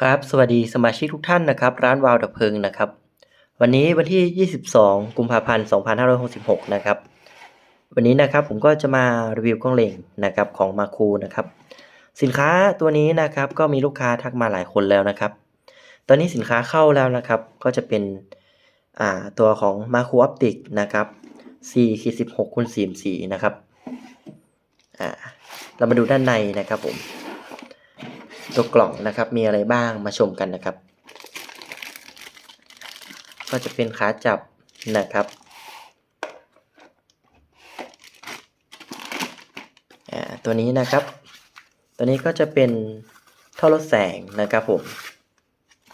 ครับ สวัสดีสมาชิกทุกท่านนะครับ ร้านวาวดับเพลิงนะครับ วันนี้วันที่ 22 กุมภาพันธ์ 2566 นะครับ วันนี้นะครับผมก็จะมารีวิวกล้องเล็งนะครับของมาคูนะครับ สินค้าตัวนี้นะครับก็มีลูกค้าทักมาหลายคนแล้วนะครับ ตอนนี้สินค้าเข้าแล้วนะครับ ก็จะเป็นอ่าตัวของมาคูออปติกนะครับ4ขีด16คูณ44นะครับอ่าเรามาดูด้านในนะครับผม ตัวกล่องนะครับมีอะไรบ้างมาชมกันนะครับ ก็จะเป็นขาจับนะครับอ่าตัวนี้นะครับ ตัวนี้ก็จะเป็นท่อลดแสงนะครับผม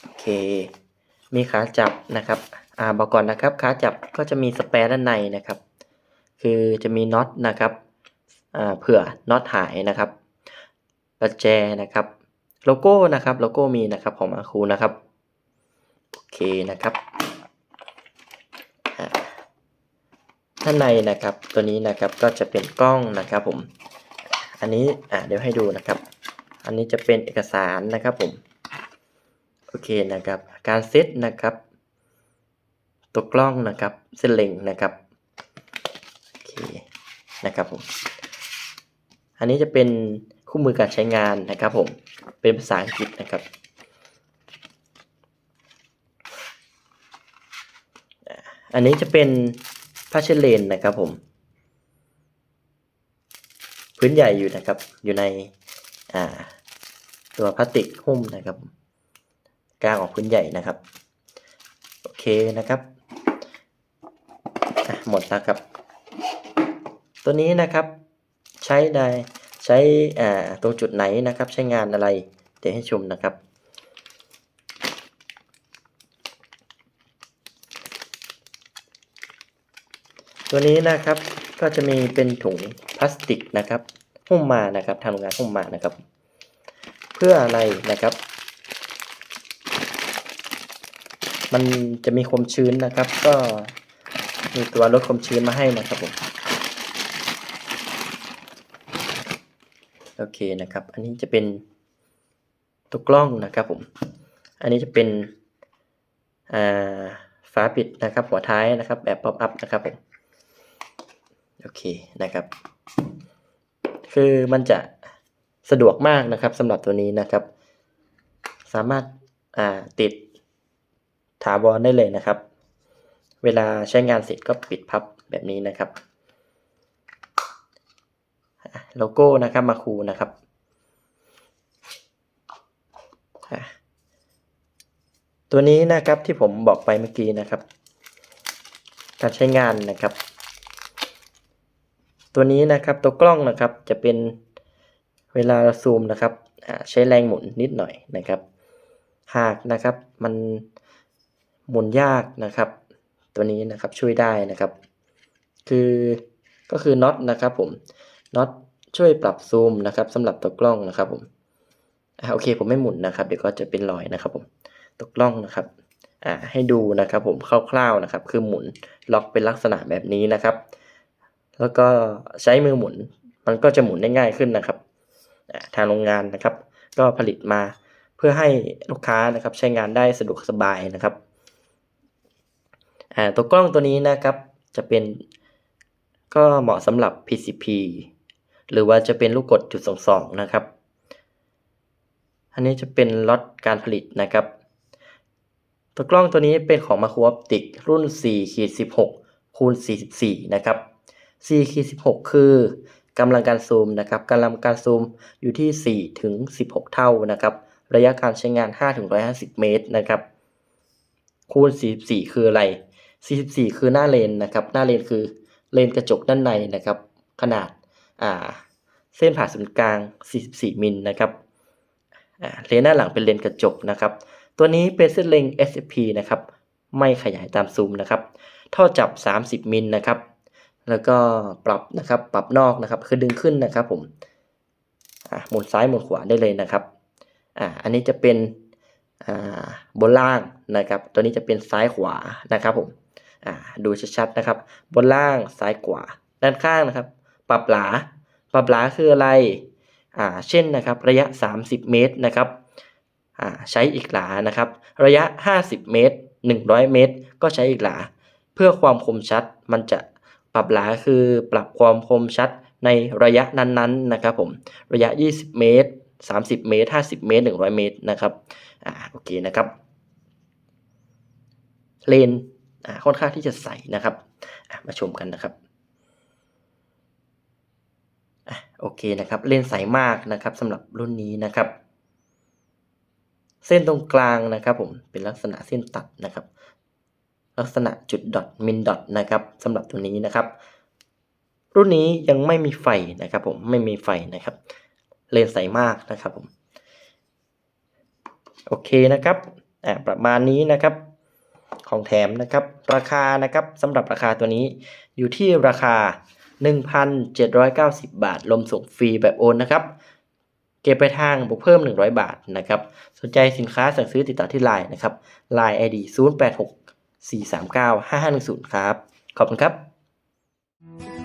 โอเค มีขาจับนะครับอ่าบอกก่อนนะครับขาจับก็จะมีสเปรด้านในนะครับ คือจะมีน็อตนะครับอ่าเผื่อน็อตหายนะครับประแจนะครับ โลโก้นะครับโลโก้มีนะครับของมาคูนะครับโอเคนะครับอ่าด้านในนะครับตัวนี้นะครับก็จะเป็นกล้องนะครับผมอันนี้อ่าเดี๋ยวให้ดูนะครับ อันนี้จะเป็นเอกสารนะครับผมโอเคนะครับ การเซตนะครับ ตัวกล้องนะครับเส้นเล็งนะครับโอเคนะครับผมอันนี้จะเป็น คู่มือการใช้งานนะครับผมเป็นภาษาอังกฤษนะครับอันนี้จะเป็นผ้าเชดเลนนะครับผม พื้นใหญ่อยู่นะครับ อยู่ในตัวพลาสติกหุ้มนะครับกลางออกพื้นใหญ่นะครับ โอเคนะครับหมดแล้วครับ ตัวนี้นะครับใช้ได้ ใช้อ่าตรงจุดไหนนะครับ ใช้งานอะไร เดี๋ยวให้ชมนะครับตัวนี้นะครับก็จะมีเป็นถุงพลาสติกนะครับหุ้มมานะครับทางโรงงานหุ้มมานะครับ เพื่ออะไรนะครับ มันจะมีความชื้นนะครับ ก็มีตัวลดความชื้นมาให้นะครับผม โอเคนะครับ อันนี้จะเป็นตัวกล้องนะครับผม อันนี้จะเป็นฝาปิดนะครับ หัวท้ายนะครับ แบบป๊อปอัพนะครับผมโอเคนะครับ คือมันจะสะดวกมากนะครับสำหรับตัวนี้นะครับ สามารถาติดถาวรได้เลยนะครับ เวลาใช้งานเสร็จก็ปิดพับแบบนี้นะครับ โลโก้นะครับมาคูนะครับตัวนี้นะครับที่ผมบอกไปเมื่อกี้นะครับ การใช้งานนะครับ ตัวนี้นะครับตัวกล้องนะครับจะเป็นเวลาเราซูมนะครับใช้แรงหมุนนิดหน่อยนะครับ หากนะครับมันหมุนยากนะครับ ตัวนี้นะครับช่วยได้นะครับ คือก็คือน็อตนะครับผมน็อต ช่วยปรับซูมนะครับสำหรับตัวกล้องนะครับผมอ่าโอเคผมไม่หมุนนะครับ เดี๋ยวก็จะเป็นรอยนะครับผมตัวกล้องนะครับอ่าให้ดูนะครับผมคร่าวๆนะครับ คือหมุนล็อกเป็นลักษณะแบบนี้นะครับ แล้วก็ใช้มือหมุนมันก็จะหมุนได้ง่ายขึ้นนะครับทางโรงงานนะครับ ก็ผลิตมาเพื่อให้ลูกค้านะครับใช้งานได้สะดวกสบายนะครับตัวกล้องตัวนี้นะครับจะเป็นก็เหมาะสำหรับ PCP หรือว่าจะเป็นลูกกดจุดสองสองนะครับ อันนี้จะเป็นล็อตการผลิตนะครับ ตัวกล้องตัวนี้เป็นของมาคูออปติกรุ่น4ขีด16คูณ44 นะครับ4ขีด16 คือกำลังการซูมนะครับกำลังการซูมอยู่ที่4ถึง16 เท่านะครับ ระยะการใช้งาน5ถึง150 เมตรนะครับคูณ 44 คืออะไร 44 คือหน้าเลนนะครับ หน้าเลนคือเลนกระจกด้านในนะครับ ขนาด เส้นผ่าศูนย์กลาง 44 มิลนะครับเลนหน้าหลังเป็นเลนกระจกนะครับ ตัวนี้เป็นเส้นเล็ง SFP นะครับ ไม่ขยายตามซูมนะครับท่อจับ 30 มิลนะครับ แล้วก็ปรับนะครับ ปรับนอกนะครับ คือดึงขึ้นนะครับผมหมุนซ้ายหมุนขวาได้เลยนะครับอ่าอันนี้จะเป็นอ่าบนล่างนะครับ ตัวนี้จะเป็นซ้ายขวานะครับผมอ่าดูชัดๆนะครับ บนล่างซ้ายขวา ด้านข้างนะครับ ปรับหลา ปรับหลาคืออะไรอ่าเช่นนะครับระยะ 30 เมตรนะครับอ่าใช้อีกหลานะครับ ระยะ 50 เมตร 100 เมตร ก็ใช้อีกหลา เพื่อความคมชัดมันจะปรับหลาคือปรับความคมชัดในระยะนั้นๆนะครับผมระยะ 20 เมตร 30 เมตร 50 เมตร 100 เมตรนะครับอ่าโอเคนะครับเลนอ่าค่อนข้างที่จะใสนะครับมาชมกันนะครับ โอเคนะครับเลนใสมากนะครับสำหรับรุ่นนี้นะครับ เส้นตรงกลางนะครับผมเป็นลักษณะเส้นตัดนะครับ ลักษณะจุดดอทมินดอทนะครับสำหรับตัวนี้นะครับ รุ่นนี้ยังไม่มีไฟนะครับผมไม่มีไฟนะครับ เลนใสมากนะครับผมโอเคนะครับอ่าประมาณนี้นะครับของแถมนะครับ ราคานะครับสำหรับราคาตัวนี้อยู่ที่ราคา 1,790 บาท ลมส่งฟรีแบบโอนนะครับ เก็บไปทางบวกเพิ่ม 100 บาทนะครับ สนใจสินค้าสั่งซื้อติดต่อที่ไลน์นะครับ Line ID 086 439 5510 ครับ ขอบคุณครับ